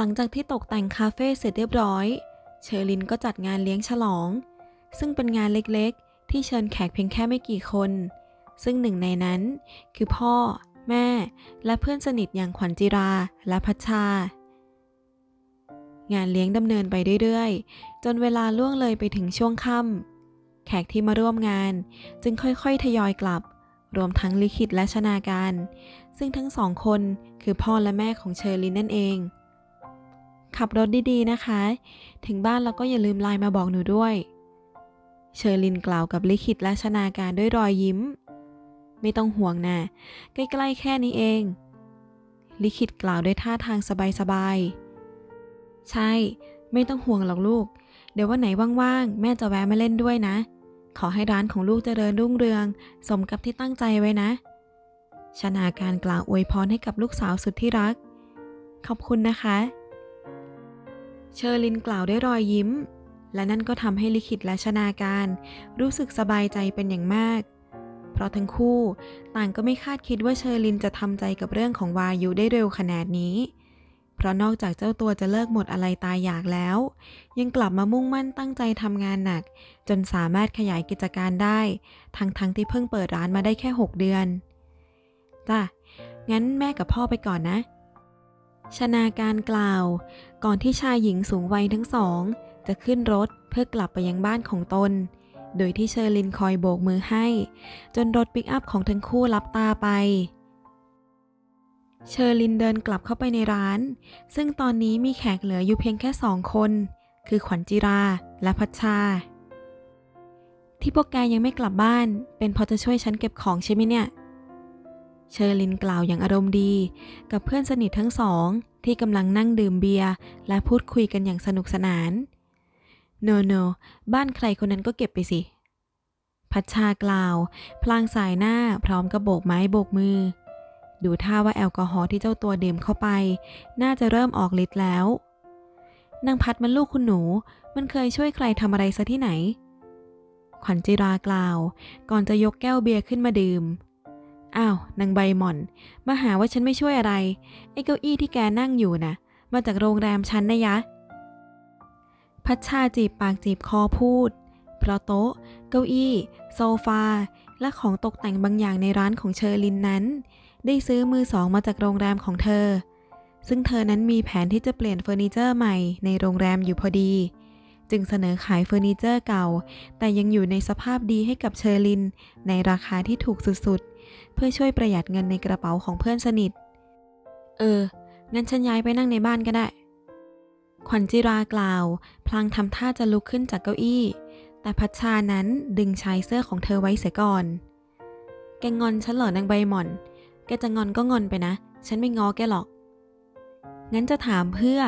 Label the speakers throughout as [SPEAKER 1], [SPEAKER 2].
[SPEAKER 1] หลังจากที่ตกแต่งคาเฟ่เสร็จเรียบร้อย เชอรินก็จัดงานเลี้ยงฉลอง ซึ่งเป็นงานเล็กๆ ที่เชิญแขกเพียงแค่ไม่กี่คน ซึ่งหนึ่งในนั้น คือพ่อ แม่ และเพื่อนสนิทอย่างขวัญจิราและพัชชางานเลี้ยงดำเนินไปเรื่อยๆ จนเวลาล่วงเลยไปถึงช่วงค่ำแขกที่มาร่วมงาน จึงค่อยๆ ทยอยกลับ รวมทั้งลิขิตและชนาการ ซึ่งทั้งสองคนคือพ่อและแม่ของเชอรินนั่นเอง ขับรถดีๆนะคะ ถึงบ้านเราก็อย่าลืมไลน์มาบอกหนูด้วย เชอรินกล่าวกับลิขิตและชนาการด้วยรอยยิ้ม ไม่ต้องห่วงนะ ใกล้ๆแค่นี้เอง ลิขิตกล่าวด้วยท่าทางสบายๆ ใช่ ไม่ต้องห่วงหรอกลูก เดี๋ยววันไหนว่างๆ แม่จะแวะมาเล่นด้วยนะ ขอให้ร้านของลูกเจริญรุ่งเรือง สมกับที่ตั้งใจไว้นะ ชนาการกล่าวอวยพรให้กับลูกสาวสุดที่รัก ขอบคุณนะคะ เชอร์ลินกล่าวด้วยรอยยิ้ม และนั่นก็ทำให้ลิขิตและชนาการ รู้สึกสบายใจเป็นอย่างมาก เพราะทั้งคู่ต่างก็ไม่คาดคิดว่าเชอร์ลินจะทำใจกับเรื่องของวายุได้เร็วขนาดนี้ เพราะนอกจากเจ้าตัวจะเลิกหมดอะไรตายอยากแล้ว ยังกลับมามุ่งมั่นตั้งใจทำงานหนัก จนสามารถขยายกิจการได้ ทั้งทั้งๆที่เพิ่งเปิดร้านมาได้แค่ 6 เดือนจ้ะงั้นแม่กับพ่อไปก่อนนะ ชนาการกล่าว ก่อนที่ชายหญิงสูงวัยทั้งสอง จะขึ้นรถเพื่อกลับไปยังบ้านของตน โดยที่เชอร์ลินคอยโบกมือให้ จนรถปิกอัพของทั้งคู่ลับตาไป เชอร์ลินเดินกลับเข้าไปในร้าน ซึ่งตอนนี้มีแขกเหลืออยู่เพียงแค่สองคน คือขวัญจิราและพัชชา ที่พวกแกยังไม่กลับบ้าน เป็นเพราะจะช่วยฉันเก็บของใช่ไหมเนี่ย เชอร์ลินกล่าวอย่างอารมณ์ดี กับเพื่อนสนิททั้งสอง ที่กำลังนั่งดื่มเบียร์และพูดคุยกันอย่างสนุกสนาน โนโนบ้านใครคนนั้นก็เก็บไปสิ พัชชากล่าว พลางสายหน้าพร้อมกับโบกไม้โบกมือ ดูท่าว่าแอลกอฮอล์ที่เจ้าตัวดื่มเข้าไป น่าจะเริ่มออกฤทธิ์แล้วนางพัดมันลูกคุณหนู มันเคยช่วยใครทำอะไรซะที่ไหน ขวัญจิรากล่าว ก่อนจะยกแก้วเบียร์ขึ้นมาดื่ม อ้าวนางใบหม่อน มาหาว่าฉันไม่ช่วยอะไร ไอ้เก้าอี้ที่แกนั่งอยู่นะมาจากโรงแรมฉันนะยะ พัชชาจีบปากจีบคอพูด เพราะโต๊ะ เก้าอี้ โซฟา และของตกแต่งบางอย่างในร้านของเชอร์ลินนั้น ได้ซื้อมือสองมาจากโรงแรมของเธอ ซึ่งเธอนั้นมีแผนที่จะเปลี่ยนเฟอร์นิเจอร์ใหม่ในโรงแรมอยู่พอดี จึงเสนอขายเฟอร์นิเจอร์เก่า แต่ยังอยู่ในสภาพดีให้กับเชอร์ลิน ในราคาที่ถูกสุดๆ เพื่อช่วยประหยัดเงินในกระเป๋าของเพื่อนสนิท เออ งั้นฉันย้ายไปนั่งในบ้านก็ได้ ขวัญจิรากล่าว พลางทำท่าจะลุกขึ้นจากเก้าอี้ แต่พัชชานั้นดึงชายเสื้อของเธอไว้เสียก่อน แกงอนฉันเหรอนางใบหม่อน แกจะงอนก็งอนไปนะ ฉันไม่ง้อแกหรอก งั้นจะถามเพื่อ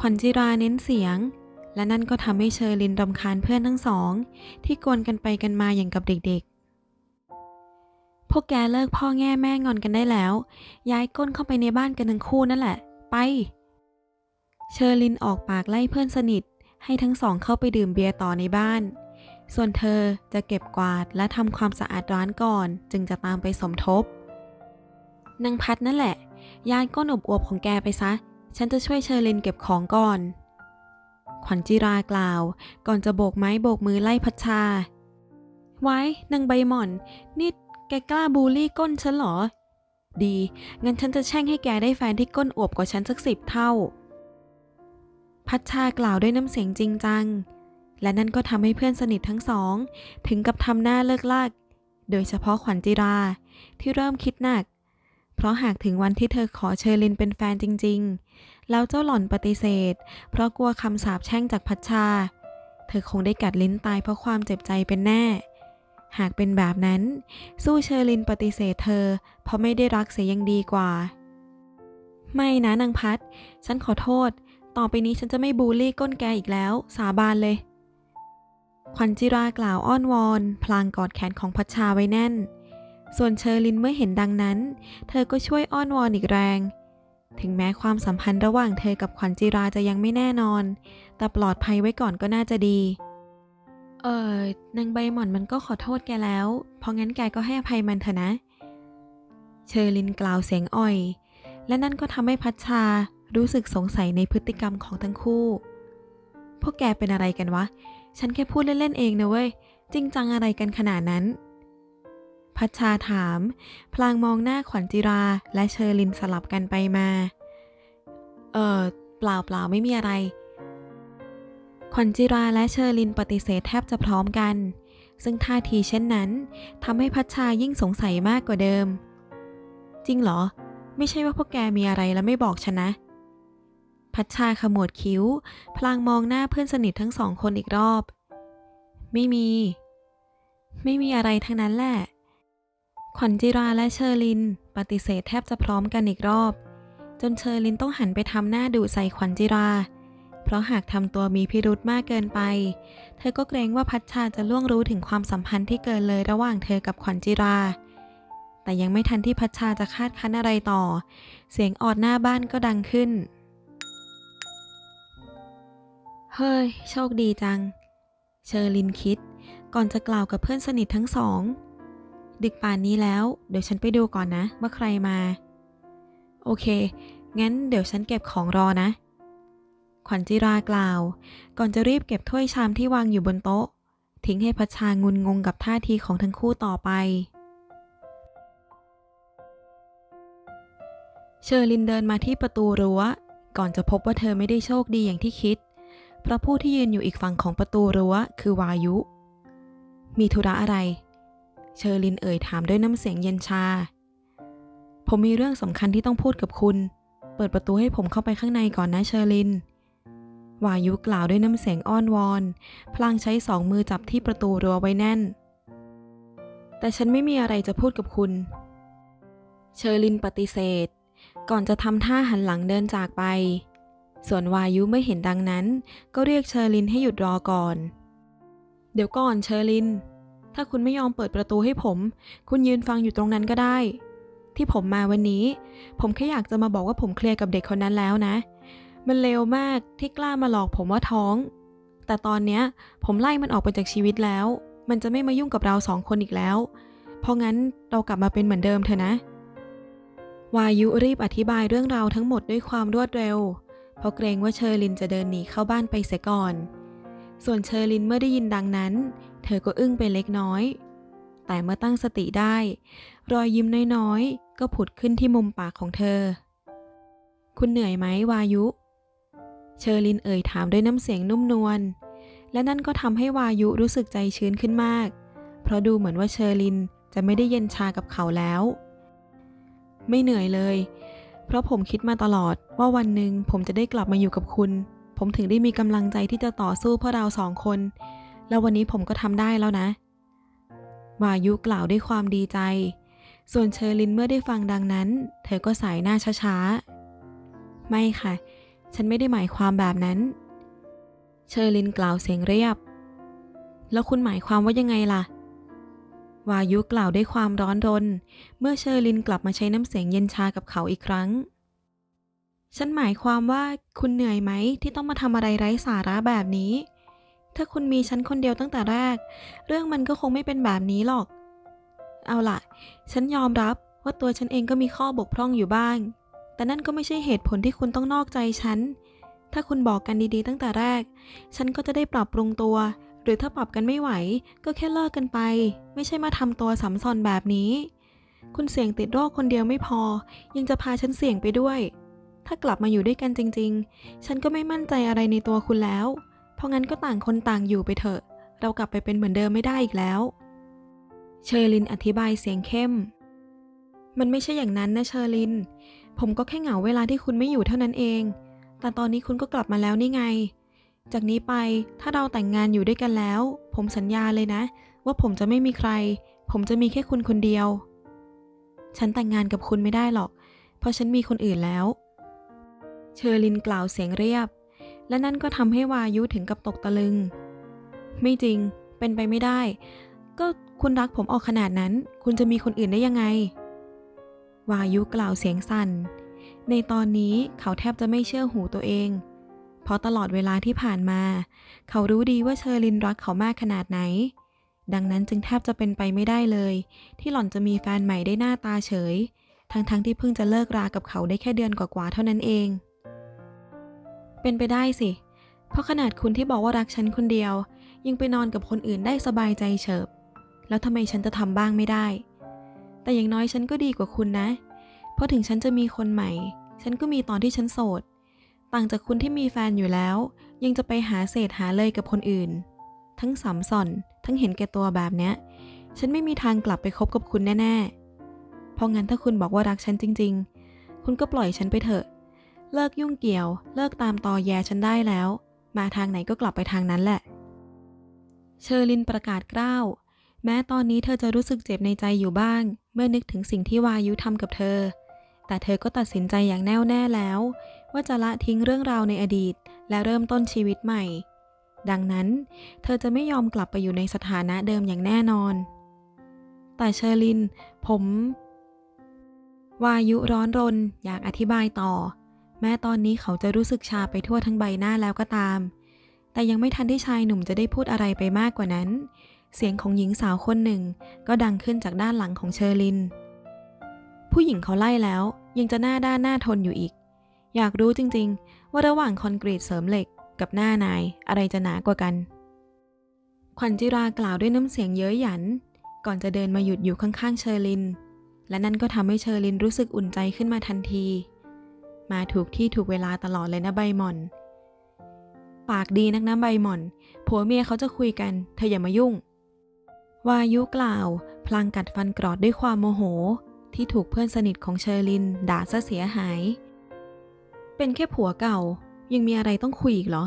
[SPEAKER 1] ขวัญจิราเน้นเสียงและนั่นก็ทำให้เชอร์ลินรำคาญเพื่อนทั้งสอง ที่กวนกันไปกันมาอย่างกับเด็กๆ วกแกเลิกพ่อแง่แม่งอนกันได้แล้ว ย้ายก้นเข้าไปในบ้านกันทั้งคู่นั่นแหละ ไป เชอร์ลินออกปากไล่เพื่อนสนิท ให้ทั้งสองเข้าไปดื่มเบียร์ต่อในบ้าน ส่วนเธอจะเก็บกวาดและทำความสะอาดร้านก่อน จึงจะตามไปสมทบนางพัดนั่นแหละ ย้ายก้นอบอวบของแกไปซะ ฉันจะช่วยเชอร์ลินเก็บของก่อน ขวัญจิรากล่าว ก่อนจะโบกไม้โบกมือไล่พัชชา ไว้นางใบหม่อนนี่ แกกล้าบูลลี่ก้นฉันเหรอ ดี งั้นฉันจะแช่งให้แกได้แฟนที่ก้นอวบกว่าฉันสักสิบเท่า พัชชากล่าวด้วยน้ำเสียงจริงจัง และนั่นก็ทำให้เพื่อนสนิททั้งสอง ถึงกับทำหน้าเลิกลาก โดยเฉพาะขวัญจิรา ที่เริ่มคิดหนัก เพราะหากถึงวันที่เธอขอเชอร์ลินเป็นแฟนจริง ๆ แล้วเจ้าหล่อนปฏิเสธ เพราะกลัวคำสาปแช่งจากพัชชา เธอคงได้กัดลิ้นตายเพราะความเจ็บใจเป็นแน่ หากเป็นแบบนั้น สู้เชอร์ลินปฏิเสธเธอ เพราะไม่ได้รักเสียยังดีกว่า ไม่นะนางพัด ฉันขอโทษ ต่อไปนี้ฉันจะไม่บูลลี่ก้นแกอีกแล้ว สาบานเลย ขวัญจิรากล่าวอ้อนวอน พลางกอดแขนของพัชชาไว้แน่น ส่วนเชอร์ลินเมื่อเห็นดังนั้น เธอก็ช่วยอ้อนวอนอีกแรง ถึงแม้ความสัมพันธ์ระหว่างเธอกับขวัญจิราจะยังไม่แน่นอน แต่ปลอดภัยไว้ก่อนก็น่าจะดี เออนางใบหม่อนมันก็ขอโทษแกแล้ว เพราะงั้นแกก็ให้อภัยมันเถอะนะ เชอร์ลินกล่าวเสียงอ่อย และนั่นก็ทำให้พัชชารู้สึกสงสัยในพฤติกรรมของทั้งคู่ พวกแกเป็นอะไรกันวะ ฉันแค่พูดเล่นๆเองนะเว้ย จริงจังอะไรกันขนาดนั้น พัชชาถาม พลางมองหน้าขวัญจิราและเชอรินสลับกันไปมา เออเปล่าเปล่าไม่มีอะไร วัญจิราและเชอรินปฏิเสธแทบจะพร้อมกัน ซึ่งท่าทีเช่นนั้นทำให้พัชชายิ่งสงสัยมากกว่าเดิม จริงเหรอ ไม่ใช่ว่าพวกแกมีอะไรแล้วไม่บอกฉันนะ พัชชาขมวดคิ้ว พลางมองหน้าเพื่อนสนิททั้งสองคนอีกรอบ ไม่มี ไม่มีอะไรทั้งนั้นแหละ ขวัญจิราและเชอริน ปฏิเสธแทบจะพร้อมกันอีกรอบ จนเชอรินต้องหันไปทำหน้าดุใส่ขวัญจิรา เพราะหากทำตัวมีพิรุธมากเกินไป เธอก็เกรงว่าพัชชาจะล่วงรู้ถึงความสัมพันธ์ที่เกินเลยระหว่างเธอกับขวัญจิรา แต่ยังไม่ทันที่พัชชาจะคาดคั้นอะไรต่อ เสียงออดหน้าบ้านก็ดังขึ้น เฮ้ย โชคดีจัง เชอร์ลินคิด ก่อนจะกล่าวกับเพื่อนสนิททั้งสอง ดึกป่านนี้แล้ว เดี๋ยวฉันไปดูก่อนนะว่าใครมา โอเค งั้นเดี๋ยวฉันเก็บของรอนะ ขวัญจิรากล่าว ก่อนจะรีบเก็บถ้วยชามที่วางอยู่บนโต๊ะ ทิ้งให้พัชชางุนงงกับท่าทีของทั้งคู่ต่อไป เชอร์ลินเดินมาที่ประตูรั้ว ก่อนจะพบว่าเธอไม่ได้โชคดีอย่างที่คิด เพราะผู้ที่ยืนอยู่อีกฝั่งของประตูรั้วคือวายุ มีธุระอะไร เชอร์ลินเอ่ยถามด้วยน้ำเสียงเย็นชา ผมมีเรื่องสำคัญที่ต้องพูดกับคุณ เปิดประตูให้ผมเข้าไปข้างในก่อนนะเชอร์ลิน วายุกล่าวด้วยน้ำเสียงอ้อนวอน พลางใช้สองมือจับที่ประตูรั้วไว้แน่น แต่ฉันไม่มีอะไรจะพูดกับคุณ เชอรินปฏิเสธ ก่อนจะทำท่าหันหลังเดินจากไป ส่วนวายุไม่เห็นดังนั้น ก็เรียกเชอรินให้หยุดรอก่อน เดี๋ยวก่อนเชอริน ถ้าคุณไม่ยอมเปิดประตูให้ผม คุณยืนฟังอยู่ตรงนั้นก็ได้ ที่ผมมาวันนี้ ผมแค่อยากจะมาบอกว่าผมเคลียร์กับเด็กคนนั้นแล้วนะ มันเลวมากที่กล้ามาหลอกผมว่าท้อง แต่ตอนเนี้ยผมไล่มันออกไปจากชีวิตแล้ว มันจะไม่มายุ่งกับเราสองคนอีกแล้ว เพราะงั้นเรากลับมาเป็นเหมือนเดิมเถอะนะ วายุรีบอธิบายเรื่องราวทั้งหมดด้วยความรวดเร็ว เพราะเกรงว่าเชอรินจะเดินหนีเข้าบ้านไปเสียก่อน ส่วนเชอรินเมื่อได้ยินดังนั้น เธอก็อึ้งไปเล็กน้อย แต่เมื่อตั้งสติได้ รอยยิ้มน้อยๆ ก็ผุดขึ้นที่มุมปากของเธอคุณเหนื่อยไหมวายุ เชอรินเอ่ยถามด้วยน้ำเสียงนุ่มนวล และนั่นก็ทำให้วายุรู้สึกใจชื้นขึ้นมาก เพราะดูเหมือนว่าเชอรินจะไม่ได้เย็นชากับเขาแล้ว ไม่เหนื่อยเลย เพราะผมคิดมาตลอดว่าวันหนึ่งผมจะได้กลับมาอยู่กับคุณ ผมถึงได้มีกำลังใจที่จะต่อสู้เพื่อเราสองคน แล้ววันนี้ผมก็ทำได้แล้วนะ วายุกล่าวด้วยความดีใจ ส่วนเชอรินเมื่อได้ฟังดังนั้น เธอก็สายหน้าช้าๆ ไม่ค่ะ ฉันไม่ได้หมายความแบบนั้น เชอรินกล่าวเสียงเรียบ แล้วคุณหมายความว่ายังไงล่ะ วายุกล่าวด้วยความร้อนรน เมื่อเชอรินกลับมาใช้น้ำเสียงเย็นชากับเขาอีกครั้ง ฉันหมายความว่าคุณเหนื่อยไหมที่ต้องมาทำอะไรไร้สาระแบบนี้ ถ้าคุณมีฉันคนเดียวตั้งแต่แรก เรื่องมันก็คงไม่เป็นแบบนี้หรอก เอาล่ะ ฉันยอมรับว่าตัวฉันเองก็มีข้อบกพร่องอยู่บ้าง แต่นั่นก็ไม่ใช่เหตุผลที่คุณต้องนอกใจฉัน ถ้าคุณบอกกันดีๆตั้งแต่แรก ฉันก็จะได้ปรับปรุงตัว หรือถ้าปรับกันไม่ไหว ก็แค่เลิกกันไป ไม่ใช่มาทำตัวสัมซอนแบบนี้ คุณเสี่ยงติดโรคคนเดียวไม่พอ ยังจะพาฉันเสี่ยงไปด้วย ถ้ากลับมาอยู่ด้วยกันจริง ๆ ฉันก็ไม่มั่นใจอะไรในตัวคุณแล้ว เพราะงั้นก็ต่างคนต่างอยู่ไปเถอะ เรากลับไปเป็นเหมือนเดิมไม่ได้อีกแล้ว เชอรินอธิบายเสียงเข้ม มันไม่ใช่อย่างนั้นนะเชอริน ผมก็แค่เหงาเวลาที่คุณไม่อยู่เท่านั้นเอง แต่ตอนนี้คุณก็กลับมาแล้วนี่ไง จากนี้ไปถ้าเราแต่งงานอยู่ด้วยกันแล้ว ผมสัญญาเลยนะ ว่าผมจะไม่มีใคร ผมจะมีแค่คุณคนเดียว ฉันแต่งงานกับคุณไม่ได้หรอก เพราะฉันมีคนอื่นแล้ว เชอรินกล่าวเสียงเรียบ และนั่นก็ทำให้วายุถึงกับตกตะลึง ไม่จริง เป็นไปไม่ได้ ก็คุณรักผมออกขนาดนั้น คุณจะมีคนอื่นได้ยังไง วายุกล่าวเสียงสั่น ในตอนนี้เขาแทบจะไม่เชื่อหูตัวเอง เพราะตลอดเวลาที่ผ่านมา เขารู้ดีว่าเชอรินรักเขามากขนาดไหน ดังนั้นจึงแทบจะเป็นไปไม่ได้เลย ที่หล่อนจะมีแฟนใหม่ได้หน้าตาเฉย ทั้งๆทที่เพิ่งจะเลิกรากับเขาได้แค่เดือนกว่าๆเท่านั้นเอง เป็นไปได้สิ เพราะขนาดคุณที่บอกว่ารักฉันคนเดียว ยังไปนอนกับคนอื่นได้สบายใจเฉิบ แล้วทำไมฉันจะทำบ้างไม่ได้ แต่อย่างน้อยฉันก็ดีกว่าคุณนะ เพราะถึงฉันจะมีคนใหม่ ฉันก็มีตอนที่ฉันโสด ต่างจากคุณที่มีแฟนอยู่แล้ว ยังจะไปหาเศษหาเลยกับคนอื่น ทั้งสำส่อน ทั้งเห็นแก่ตัวแบบเนี้ย ฉันไม่มีทางกลับไปคบกับคุณแน่ๆ เพราะงั้นถ้าคุณบอกว่ารักฉันจริง ๆ คุณก็ปล่อยฉันไปเถอะ เลิกยุ่งเกี่ยว เลิกตามตอแยฉันได้แล้ว มาทางไหนก็กลับไปทางนั้นแหละ เชอร์ลินประกาศกล้าว แม้ตอนนี้เธอจะรู้สึกเจ็บในใจอยู่บ้าง เมื่อนึกถึงสิ่งที่วายุทำกับเธอ แต่เธอก็ตัดสินใจอย่างแน่วแน่แล้ว ว่าจะละทิ้งเรื่องราวในอดีต และเริ่มต้นชีวิตใหม่ ดังนั้น เธอจะไม่ยอมกลับไปอยู่ในสถานะเดิมอย่างแน่นอน แต่เชอร์ลิน ผม วายุร้อนรนอยากอธิบายต่อ แม้ตอนนี้เขาจะรู้สึกชาไปทั่วทั้งใบหน้าแล้วก็ตาม แต่ยังไม่ทันที่ชายหนุ่มจะได้พูดอะไรไปมากกว่านั้น เสียงของหญิงสาวคนหนึ่ง ก็ดังขึ้นจากด้านหลังของเชอร์ลิน ผู้หญิงเขาไล่แล้ว ยังจะหน้าด้านหน้าทนอยู่อีก อยากรู้จริงๆ ว่าระหว่างคอนกรีตเสริมเหล็กกับหน้านายอะไรจะหนากว่ากัน ขวัญจิรากล่าวด้วยน้ำเสียงเย้ยหยัน ก่อนจะเดินมาหยุดอยู่ข้างๆเชอร์ลิน และนั่นก็ทำให้เชอร์ลินรู้สึกอุ่นใจขึ้นมาทันที มาถูกที่ถูกเวลาตลอดเลยนะใบหม่อน ปากดีนักนะใบหม่อน ผัวเมียเขาจะคุยกัน เธออย่ามายุ่ง วายุกล่าว พลางกัดฟันกรอดด้วยความโมโห ที่ถูกเพื่อนสนิทของเชอร์ลิน ด่าซะเสียหาย เป็นแค่ผัวเก่า ยังมีอะไรต้องคุยอีกเหรอ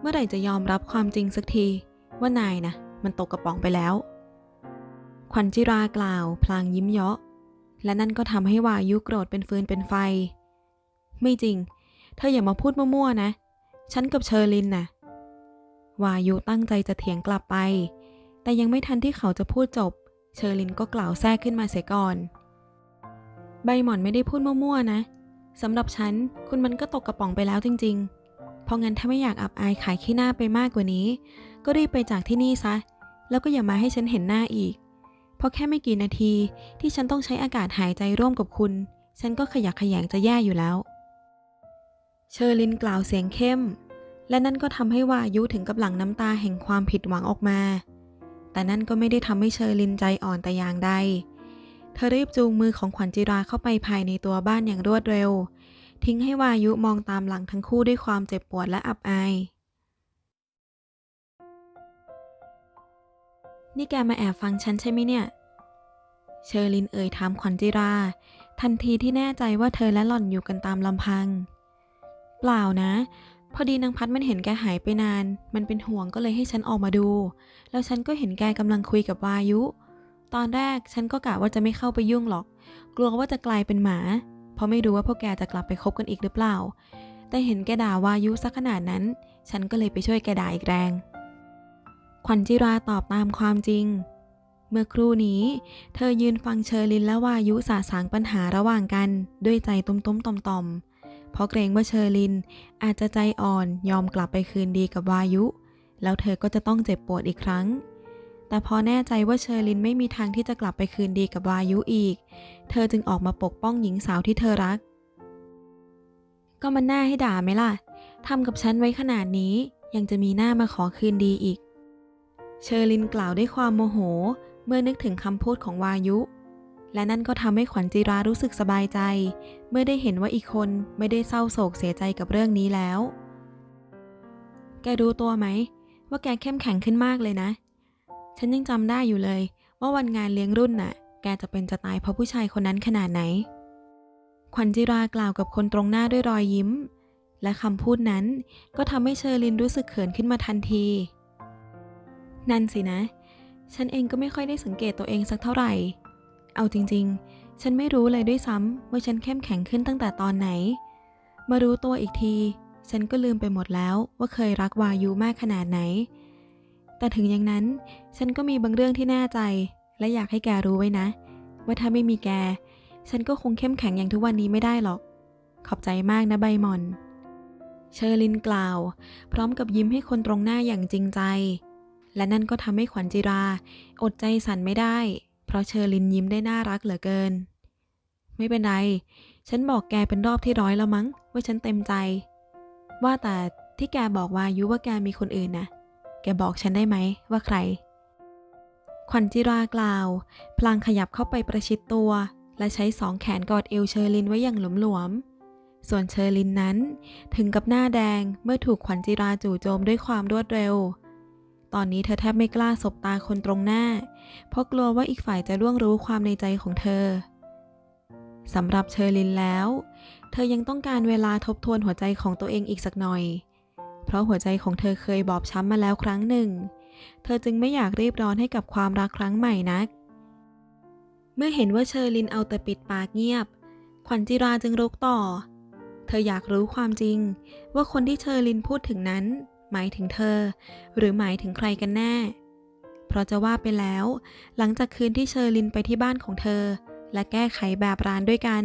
[SPEAKER 1] เมื่อไหร่จะยอมรับความจริงสักที ว่านายนะมันตกกระป๋องไปแล้ว ขวัญจิรากล่าว พลางยิ้มเยาะ และนั่นก็ทำให้วายุโกรธเป็นฟืนเป็นไฟ ไม่จริง เธออย่ามาพูดมั่วๆนะ ฉันกับเชอร์ลินน่ะวายุตั้งใจจะเถียงกลับไป แต่ยังไม่ทันที่เขาจะพูดจบ เชอร์ลินก็กล่าวแทรกขึ้นมาเสียก่อน ใบหมอนไม่ได้พูดมั่วๆนะสำหรับฉันคุณมันก็ตกกระป๋องไปแล้วจริง ๆ เพราะงั้นถ้าไม่อยากอับอายขายขี้หน้าไปมากกว่านี้ ก็รีบไปจากที่นี่ซะ แล้วก็อย่ามาให้ฉันเห็นหน้าอีก เพราะแค่ไม่กี่นาทีที่ฉันต้องใช้อากาศหายใจร่วมกับคุณ ฉันก็ขยักขยงจะแย่อยู่แล้ว เชอร์ลินกล่าวเสียงเข้ม และนั่นก็ทำให้วายุถึงกับหลั่งน้ำตาแห่งความผิดหวังออกมา แต่นั่นก็ไม่ได้ทำให้เชอร์ลินใจอ่อนแต่อย่างใด เธอรีบจูงมือของขวัญจิราเข้าไปภายในตัวบ้านอย่างรวดเร็ว ทิ้งให้วายุมองตามหลังทั้งคู่ด้วยความเจ็บปวดและอับอาย นี่แกมาแอบฟังฉันใช่ไหมเนี่ย เชอร์ลินเอ่ยถามขวัญจิรา ทันทีที่แน่ใจว่าเธอและหล่อนอยู่กันตามลำพัง เปล่านะ พอดีนางพัดมันเห็นแกหายไปนาน มันเป็นห่วงก็เลยให้ฉันออกมาดู แล้วฉันก็เห็นแกกำลังคุยกับวายุ ตอนแรกฉันก็กะว่าจะไม่เข้าไปยุ่งหรอก กลัวว่าจะกลายเป็นหมา เพราะไม่รู้ว่าพวกแกจะกลับไปคบกันอีกหรือเปล่า แต่เห็นแกด่าวายุสักขนาดนั้น ฉันก็เลยไปช่วยแกด่าอีกแรง ขวัญจิราตอบตามความจริง เมื่อครู่นี้ เธอยืนฟังเชอร์ลินและวายุสาสางปัญหาระหว่างกัน ด้วยใจตุ้มๆต่อมๆ เพราะเกรงว่าเชอร์ลิน อาจจะใจอ่อนยอมกลับไปคืนดีกับวายุ แล้วเธอก็จะต้องเจ็บปวดอีกครั้ง แต่พอแน่ใจว่าเชอร์ลินไม่มีทางที่จะกลับไปคืนดีกับวายุอีก เธอจึงออกมาปกป้องหญิงสาวที่เธอรัก ก็มันน่าให้ด่าไหมล่ะทำกับฉันไว้ขนาดนี้ยังจะมีหน้ามาขอคืนดีอีก เชอร์ลินกล่าวด้วยความโมโห เมื่อนึกถึงคำพูดของวายุ และนั่นก็ทำให้ขวัญจิรารู้สึกสบายใจ เมื่อได้เห็นว่าอีกคนไม่ได้เศร้าโศกเสียใจกับเรื่องนี้แล้ว แกรู้ตัวไหม ว่าแกเข้มแข็งขึ้นมากเลยนะ ฉันยังจำได้อยู่เลย ว่าวันงานเลี้ยงรุ่นน่ะ แกจะเป็นจะตายเพราะผู้ชายคนนั้นขนาดไหน ขวัญจิรากล่าวกับคนตรงหน้าด้วยรอยยิ้ม และคำพูดนั้นก็ทำให้เชอร์ลินรู้สึกเขินขึ้นมาทันที นั่นสินะ ฉันเองก็ไม่ค่อยได้สังเกตตัวเองสักเท่าไหร่ เอาจริงๆ ฉันไม่รู้เลยด้วยซ้ำว่าฉันเข้มแข็งขึ้นตั้งแต่ตอนไหน มารู้ตัวอีกที ฉันก็ลืมไปหมดแล้วว่าเคยรักวายุมากขนาดไหน แต่ถึงอย่างนั้น ฉันก็มีบางเรื่องที่แน่ใจ และอยากให้แกรู้ไว้นะ ว่าถ้าไม่มีแก ฉันก็คงเข้มแข็งอย่างทุกวันนี้ไม่ได้หรอก ขอบใจมากนะใบมอน เชอร์ลินกล่าว พร้อมกับยิ้มให้คนตรงหน้าอย่างจริงใจ และนั่นก็ทำให้ขวัญจิรา อดใจสั่นไม่ได้ ราะเชอร์ลินยิ้มได้น่ารักเหลือเกิน ไม่เป็นไร ฉันบอกแกเป็นรอบที่ร้อยแล้วมั้ง ว่าฉันเต็มใจ ว่าแต่ที่แกบอกวายุว่าแกมีคนอื่นนะแกบอกฉันได้ไหมว่าใคร ขวัญจิรากล่าว พลางขยับเข้าไปประชิดตัว และใช้สองแขนกอดเอวเชอรินไว้อย่างหลวมๆส่วนเชอรินนั้น ถึงกับหน้าแดงเมื่อถูกขวัญจิราจู่โจมด้วยความรวดเร็ว ตอนนี้เธอแทบไม่กล้าสบตาคนตรงหน้า เพราะกลัวว่าอีกฝ่ายจะล่วงรู้ความในใจของเธอสำหรับเชอรินแล้ว เธอยังต้องการเวลาทบทวนหัวใจของตัวเองอีกสักหน่อย เพราะหัวใจของเธอเคยบอบช้ำมาแล้วครั้งหนึ่ง เธอจึงไม่อยากรีบร้อนให้กับความรักครั้งใหม่นัก เมื่อเห็นว่าเชอรินเอาแต่ปิดปากเงียบ ขวัญจิราจึงรุกต่อ เธออยากรู้ความจริง ว่าคนที่เชอรินพูดถึงนั้น หมายถึงเธอ หรือหมายถึงใครกันแน่ เพราะจะว่าไปแล้ว หลังจากคืนที่เชอร์ลินไปที่บ้านของเธอ และแก้ไขแบบร้านด้วยกัน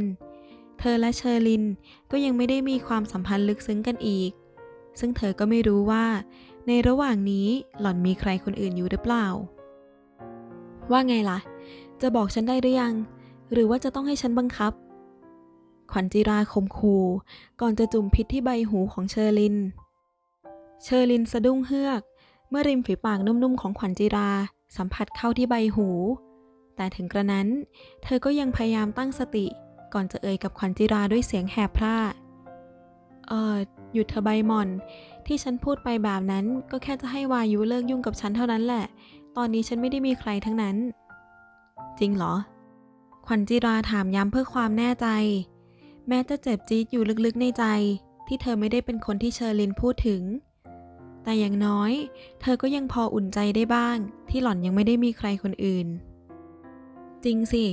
[SPEAKER 1] เธอและเชอร์ลินก็ยังไม่ได้มีความสัมพันธ์ลึกซึ้งกันอีก ซึ่งเธอก็ไม่รู้ว่า ในระหว่างนี้หล่อนมีใครคนอื่นอยู่หรือเปล่า ว่าไงล่ะ จะบอกฉันได้หรือยัง หรือว่าจะต้องให้ฉันบังคับขวัญจิราคมคู ก่อนจะจุ่มพิษที่ใบหูของเชอร์ลิน เชอรินสะดุ้งเฮือก เมื่อริมฝีปากนุ่มๆของขวัญจิรา สัมผัสเข้าที่ใบหู แต่ถึงกระนั้น เธอก็ยังพยายามตั้งสติ ก่อนจะเอ่ยกับขวัญจิราด้วยเสียงแหบพร่าเอ่อหยุดเธอะใบหม่อน ที่ฉันพูดไปแบบนั้นก็แค่จะให้วายุเลิกยุ่งกับฉันเท่านั้นแหละ ตอนนี้ฉันไม่ได้มีใครทั้งนั้น จริงเหรอ ขวัญจิราถามย้ำเพื่อความแน่ใจ แม้จะเจ็บจี๊ดอยู่ลึกๆในใจ ที่เธอไม่ได้เป็นคนที่เชอรินพูดถึง แต่อย่างน้อย เธอก็ยังพออุ่นใจได้บ้าง ที่หล่อนยังไม่ได้มีใครคนอื่น จริงสิ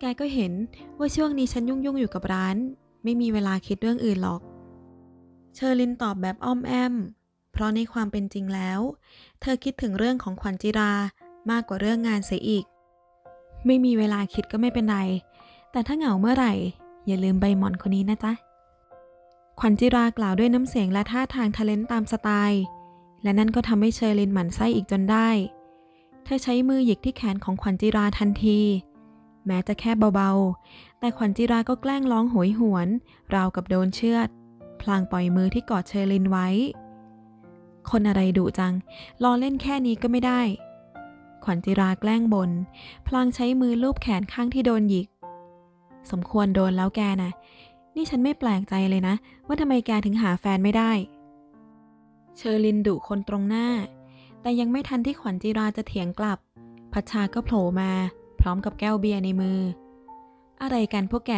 [SPEAKER 1] แกก็เห็นว่าช่วงนี้ฉันยุ่งๆอยู่กับร้าน ไม่มีเวลาคิดเรื่องอื่นหรอก เชอรินตอบแบบอ้อมแอม เพราะในความเป็นจริงแล้ว เธอคิดถึงเรื่องของขวัญจิรามากกว่าเรื่องงานเสียอีก ไม่มีเวลาคิดก็ไม่เป็นไร แต่ถ้าเหงาเมื่อไหร่ อย่าลืมใบหมอนคนนี้นะจ๊ะขวัญจิรากล่าวด้วยน้ำเสียงและท่าทางทะเลนตามสไตล์ และนั่นก็ทำให้เชอรินหมั่นไส้อีกจนได้ เธอใช้มือหยิกที่แขนของขวัญจิราทันที แม้จะแค่เบาๆ แต่ขวัญจิราก็แกล้งร้องโหยหวน ราวกับโดนเชือด พลางปล่อยมือที่กอดเชอรินไว้ คนอะไรดุจัง รอเล่นแค่นี้ก็ไม่ได้ ขวัญจิราแกล้งบน พลางใช้มือลูบแขนข้างที่โดนหยิก สมควรโดนแล้วแกนะนี่ฉันไม่แปลกใจเลยนะ ว่าทำไมแกถึงหาแฟนไม่ได้ เชอรินดุคนตรงหน้า แต่ยังไม่ทันที่ขวัญจิราจะเถียงกลับ พัชชาก็โผล่มา พร้อมกับแก้วเบียร์ในมือ อะไรกันพวกแก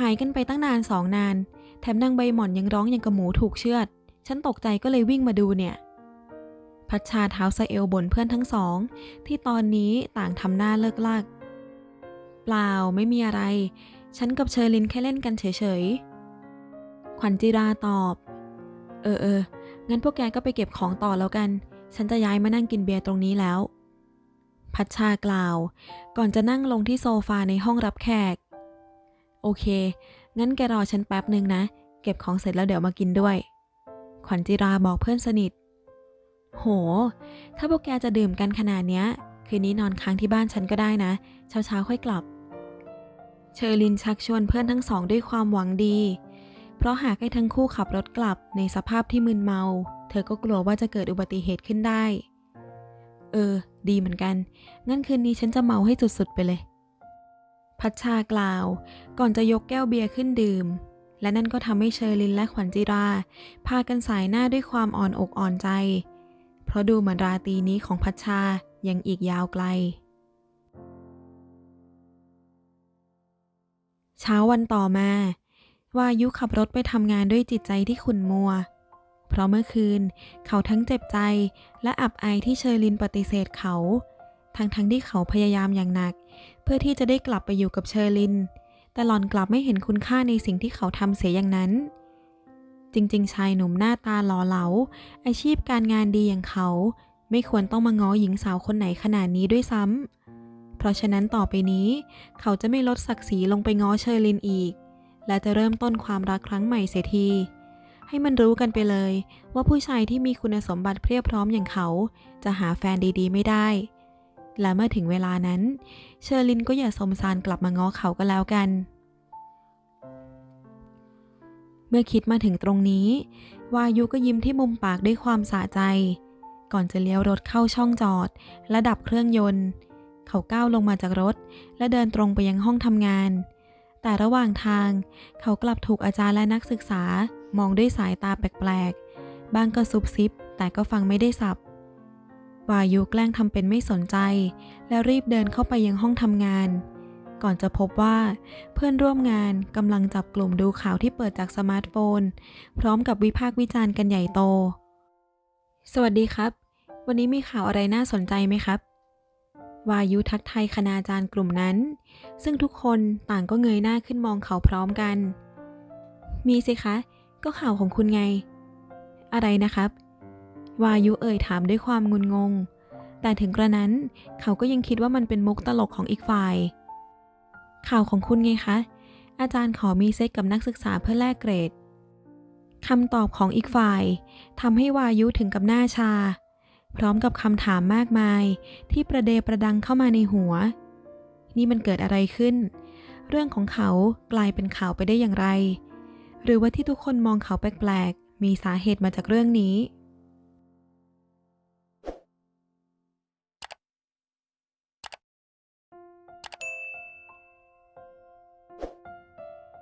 [SPEAKER 1] หายกันไปตั้งนานสองนาน แถมนางใบหม่อนยังร้องอย่างกับหมูถูกเชือด ฉันตกใจก็เลยวิ่งมาดูเนี่ย พัชชาเท้าสะเอวบ่นเพื่อนทั้งสอง ที่ตอนนี้ต่างทำหน้าเลิกลาก เปล่าไม่มีอะไร ฉันกับเชอรินแค่เล่นกันเฉยๆ ขวัญจิราตอบ เออเออ งั้นพวกแกก็ไปเก็บของต่อแล้วกัน ฉันจะย้ายมานั่งกินเบียร์ตรงนี้แล้ว พัชชากล่าว ก่อนจะนั่งลงที่โซฟาในห้องรับแขก โอเค งั้นแกรอฉันแป๊บหนึ่งนะ เก็บของเสร็จแล้วเดี๋ยวมากินด้วย ขวัญจิราบอกเพื่อนสนิท โห ถ้าพวกแกจะดื่มกันขนาดเนี้ย คืนนี้นอนค้างที่บ้านฉันก็ได้นะ เช้าๆค่อยกลับ เชอรินชักชวนเพื่อนทั้งสองด้วยความหวังดี เพราะหากให้ทั้งคู่ขับรถกลับในสภาพที่มึนเมา เธอก็กลัวว่าจะเกิดอุบัติเหตุขึ้นได้ เออ ดีเหมือนกัน งั้นคืนนี้ฉันจะเมาให้สุดๆไปเลย พัชชากล่าว ก่อนจะยกแก้วเบียร์ขึ้นดื่ม และนั่นก็ทำให้เชอรินและขวัญจิรา พากันสายหน้าด้วยความอ่อนอกอ่อนใจ เพราะดูเหมือนราตรีนี้ของพัชชายังอีกยาวไกลเช้าวันต่อมา วายุขับรถไปทำงานด้วยจิตใจที่ขุ่นมัว เพราะเมื่อคืน เขาทั้งเจ็บใจและอับอายที่เชอรินปฏิเสธเขา ทั้งทั้งที่เขาพยายามอย่างหนัก เพื่อที่จะได้กลับไปอยู่กับเชอริน แต่หล่อนกลับไม่เห็นคุณค่าในสิ่งที่เขาทำเสียอย่างนั้น จริงๆ ชายหนุ่มหน้าตาหล่อเหลา อาชีพการงานดีอย่างเขา ไม่ควรต้องมาง้อหญิงสาวคนไหนขนาดนี้ด้วยซ้ำเพราะฉะนั้นต่อไปนี้ เขาจะไม่ลดศักดิ์ศรีลงไปง้อเชอรินอีก และจะเริ่มต้นความรักครั้งใหม่เสียที ให้มันรู้กันไปเลย ว่าผู้ชายที่มีคุณสมบัติเพรียบพร้อมอย่างเขา จะหาแฟนดีๆ ไม่ได้ และเมื่อถึงเวลานั้น เชอรินก็อย่าสมสารกลับมาง้อเขาก็แล้วกัน เมื่อคิดมาถึงตรงนี้ วายุก็ยิ้มที่มุมปากด้วยความสะใจ ก่อนจะเลี้ยวรถเข้าช่องจอด และดับเครื่องยนต์ เขาก้าวลงมาจากรถ และเดินตรงไปยังห้องทำงาน แต่ระหว่างทาง เขากลับถูกอาจารย์และนักศึกษามองด้วยสายตาแปลกๆบางก็ซุบซิบ แต่ก็ฟังไม่ได้สับ วายุแกล้งทำเป็นไม่สนใจ แล้วรีบเดินเข้าไปยังห้องทำงาน ก่อนจะพบว่าเพื่อนร่วมงานกำลังจับกลุ่มดูข่าวที่เปิดจากสมาร์ทโฟน พร้อมกับวิพากษ์วิจารณ์กันใหญ่โต สวัสดีครับ วันนี้มีข่าวอะไรน่าสนใจไหมครับ วายุทักไทยคณาจารย์กลุ่มนั้น ซึ่งทุกคนต่างก็เงยหน้าขึ้นมองเขาพร้อมกัน มีสิคะ ก็ข่าวของคุณไง อะไรนะครับ วายุเอ่ยถามด้วยความงุนงง แต่ถึงกระนั้นเขาก็ยังคิดว่ามันเป็นมุกตลกของอีกฝ่าย ข่าวของคุณไงคะ อาจารย์ขอมีเซ็กกับนักศึกษาเพื่อแลกเกรดคำตอบของอีกฝ่ายทำให้วายุถึงกับหน้าชา พร้อมกับคำถามมากมาย ที่ประเดประดังเข้ามาในหัว นี่มันเกิดอะไรขึ้น เรื่องของเขากลายเป็นข่าวไปได้อย่างไร หรือว่าที่ทุกคนมองเขาแปลกๆ มีสาเหตุมาจากเรื่องนี้